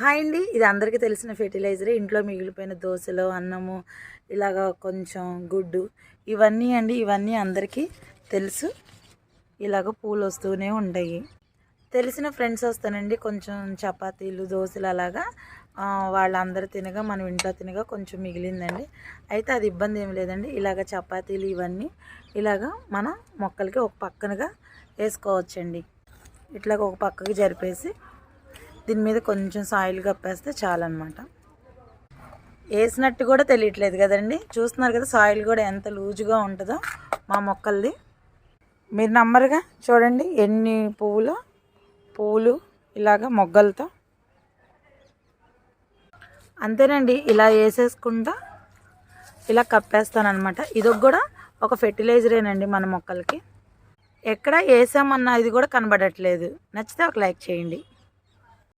Hi అండి. ఇది అందరికీ తెలిసిన ఫెర్టిలైజరే. ఇంట్లో మిగిలిపోయిన దోశలు అన్నము ఇలాగ కొంచెం గుడ్డు ఇవన్నీ అండి. ఇవన్నీ అందరికీ తెలుసు. ఇలాగ పూలు వస్తూనే ఉంటాయి. తెలిసిన ఫ్రెండ్స్ వస్తానండి. కొంచెం చపాతీలు దోశలు అలాగా వాళ్ళందరూ తినగా మనం ఇంట్లో తినగా కొంచెం మిగిలిందండి. అయితే అది ఇబ్బంది ఏం లేదండి. ఇలాగ చపాతీలు ఇవన్నీ ఇలాగ మన మొక్కలకి ఒక పక్కనగా వేసుకోవచ్చండి. ఇట్లాగ ఒక పక్కకి జరిపేసి దీని మీద కొంచెం సాయిల్ కప్పేస్తే చాలన్నమాట. వేసినట్టు కూడా తెలియట్లేదు కదండి. చూస్తున్నారు కదా సాయిల్ కూడా ఎంత లూజుగా ఉంటుందో మా మొక్కలది. మీరు నమ్మరుగా? చూడండి ఎన్ని పువ్వులు పువ్వులు ఇలాగ మొగ్గలతో. అంతేనండి ఇలా వేసేసుకుంటా ఇలా కప్పేస్తానమాట ఇది కూడా ఒక ఫెర్టిలైజరేనండి మన మొక్కలకి. ఎక్కడ వేసామన్న ఇది కూడా కనబడట్లేదు. నచ్చితే ఒక లైక్ చేయండి.